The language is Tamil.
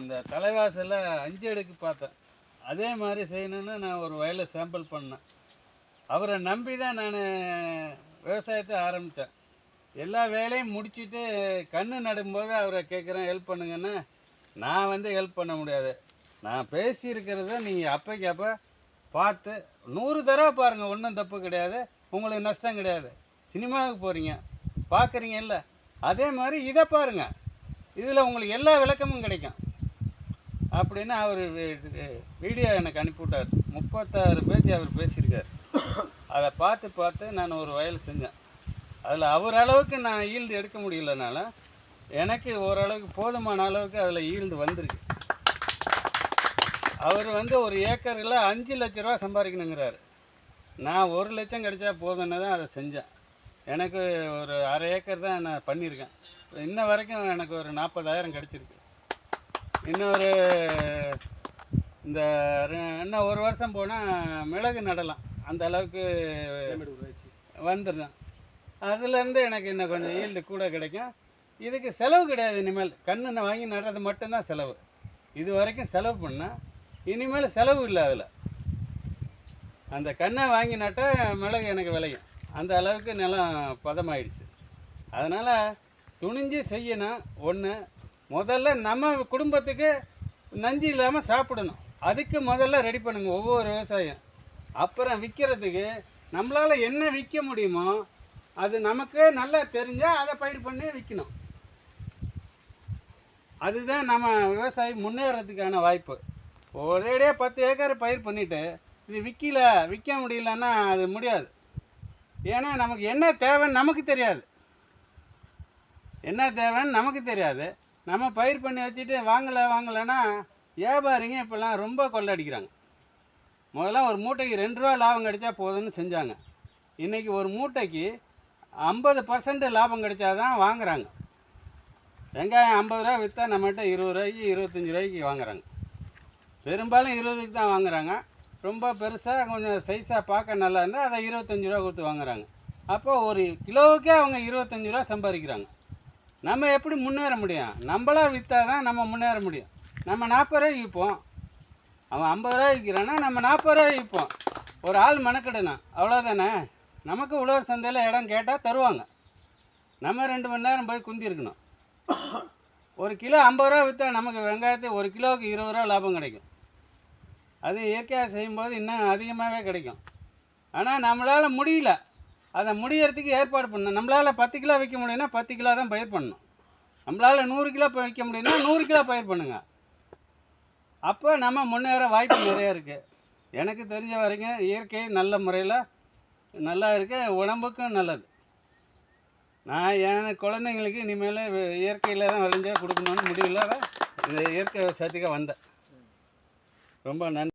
இந்த தலைவாசலில் அஞ்சு அடுக்கு பார்த்தேன். அதே மாதிரி செய்யணும்னு நான் ஒரு வயலை சாம்பிள் பண்ணேன். அவரை நம்பி தான் நான் விவசாயத்தை ஆரம்பித்தேன். எல்லா வேலையும் முடிச்சுட்டு கண்ணு நடும்போது அவரை கேட்குறேன் ஹெல்ப் பண்ணுங்கன்னா நான் வந்து ஹெல்ப் பண்ண முடியாது. நான் பேசியிருக்கிறத நீங்கள் அப்போக்கு அப்போ பார்த்து நூறு தடவை பாருங்கள் ஒன்றும் தப்பு கிடையாது உங்களுக்கு நஷ்டம் கிடையாது. சினிமாவுக்கு போகிறீங்க பார்க்குறீங்க இல்லை அதே மாதிரி இதை பாருங்கள் இதில் உங்களுக்கு எல்லா விளக்கமும் கிடைக்கும். அப்படின்னு அவர் வீடியோ எனக்கு அனுப்பிவிட்டார். முப்பத்தாறு பேஜ் அவர் பேசியிருக்கார். அதை பார்த்து பார்த்து நான் ஒரு வயல் செஞ்சேன். அதில் அவர் அளவுக்கு நான் ஈல்டு எடுக்க முடியலனால எனக்கு ஓரளவுக்கு போதுமான அளவுக்கு அதில் ஈல்டு வந்திருக்கு. அவர் வந்து ஒரு ஏக்கரில் அஞ்சு லட்ச ரூபா சம்பாதிக்கணுங்கிறாரு. நான் ஒரு லட்சம் கிடைச்சா போதும்னு தான் அதை செஞ்சேன். எனக்கு ஒரு அரை ஏக்கர் தான் நான் பண்ணியிருக்கேன். இன்ன வரைக்கும் எனக்கு ஒரு நாற்பதாயிரம் கிடச்சிருக்கு. இன்னொரு இந்த இன்னும் ஒரு வருஷம் போனால் மிளகு நடலாம். அந்த அளவுக்கு வந்துடும் அதுலேருந்து எனக்கு இன்னும் கொஞ்சம் ஈல்டு கூட கிடைக்கும். இதுக்கு செலவு கிடையாது இனிமேல். கண்ணு வாங்கி நடுறது மட்டும்தான் செலவு. இது வரைக்கும் செலவு பண்ணால் இனிமேல் செலவு இல்லை அதில். அந்த கண்ணை வாங்கி நட்டால் மிளகு எனக்கு விளையும். அந்த அளவுக்கு நிலம் பதமாயிடுச்சு. அதனால் துணிஞ்சு செய்யணும். ஒன்று முதல்ல நம்ம குடும்பத்துக்கு நஞ்சு இல்லாமல் சாப்பிடணும். அதுக்கு முதல்ல ரெடி பண்ணுங்க ஒவ்வொரு விவசாயம். அப்புறம் விற்கிறதுக்கு நம்மளால் என்ன விற்க முடியுமோ அது நமக்கு நல்லா தெரிஞ்சால் அதை பயிர் பண்ணி விற்கணும் அதுதான் நம்ம விவசாயி முன்னேறதுக்கான வாய்ப்பு. ஒரேடியாக பத்து ஏக்கர் பயிர் பண்ணிவிட்டு இது விற்கல விற்க முடியலன்னா அது முடியாது. ஏன்னா நமக்கு என்ன தேவைன்னு நமக்கு தெரியாது. என்ன தேவைன்னு நமக்கு தெரியாது. நம்ம பயிர் பண்ணி வச்சுட்டு வாங்கலை வாங்கலைன்னா வியாபாரிங்க இப்போல்லாம் ரொம்ப கொள்ளடிக்கிறாங்க. முதல்ல ஒரு மூட்டைக்கு ரெண்டு ரூபா லாபம் கிடைச்சா போதும்னு செஞ்சாங்க. இன்றைக்கி ஒரு மூட்டைக்கு ஐம்பது பர்சன்ட் லாபம் கிடைச்சா தான் வாங்குறாங்க. வெங்காயம் ஐம்பது ரூபா விற்றா நம்மகிட்ட இருபது ரூபாய்க்கு இருபத்தஞ்சி ரூபாய்க்கு வாங்குறாங்க. பெரும்பாலும் இருபதுக்கு தான் வாங்குறாங்க. ரொம்ப பெருசாக கொஞ்சம் சைஸாக பார்க்க நல்லா இருந்தால் அதை இருபத்தஞ்சி ரூபா கொடுத்து வாங்குறாங்க. அப்போ ஒரு கிலோவுக்கே அவங்க இருபத்தஞ்சி ரூபா சம்பாதிக்கிறாங்க. நம்ம எப்படி முன்னேற முடியும்? நம்மளா விற்றா தான் நம்ம முன்னேற முடியும். நம்ம நாற்பது ரூபாய்க்கு விற்போம். அவன் ஐம்பது ரூபா விற்கிறான்னா நம்ம நாற்பது ரூபாய் விற்போம். ஒரு ஆள் மெனக்கிடணும். அவ்வளோதானே நமக்கு உழவர் சந்தையில் இடம் கேட்டால் தருவாங்க. நம்ம ரெண்டு மணி நேரம் போய் குந்திருக்கணும். ஒரு கிலோ ஐம்பது ரூபா விற்றா நமக்கு வெங்காயத்தை ஒரு கிலோவுக்கு இருபது ரூபா லாபம் கிடைக்கும். அது இயற்கையாக செய்யும்போது இன்னும் அதிகமாகவே கிடைக்கும். ஆனால் நம்மளால் முடியல. அதை முடியறதுக்கு ஏற்பாடு பண்ணணும். நம்மளால் பத்து கிலோ விற்க முடியும்னா பத்து கிலோ தான் பயிர் பண்ணணும். நம்மளால் நூறு கிலோ இப்போ விற்க முடியும்னா நூறு கிலோ பயிர் பண்ணுங்க. அப்போ நம்ம முன்னேற வாய்ப்பு நிறையா இருக்குது எனக்கு தெரிஞ்ச வரைக்கும் இயற்கை நல்ல முறையில் நல்லா இருக்கு. உடம்புக்கும் நல்லது. நான் என் குழந்தைங்களுக்கு இனிமேல் இயற்கையில் தான் விளைஞ்சே கொடுக்கணும்னு முடியல இந்த இயற்கை விவசாயத்துக்கு வந்தேன். ரொம்ப நன்றி.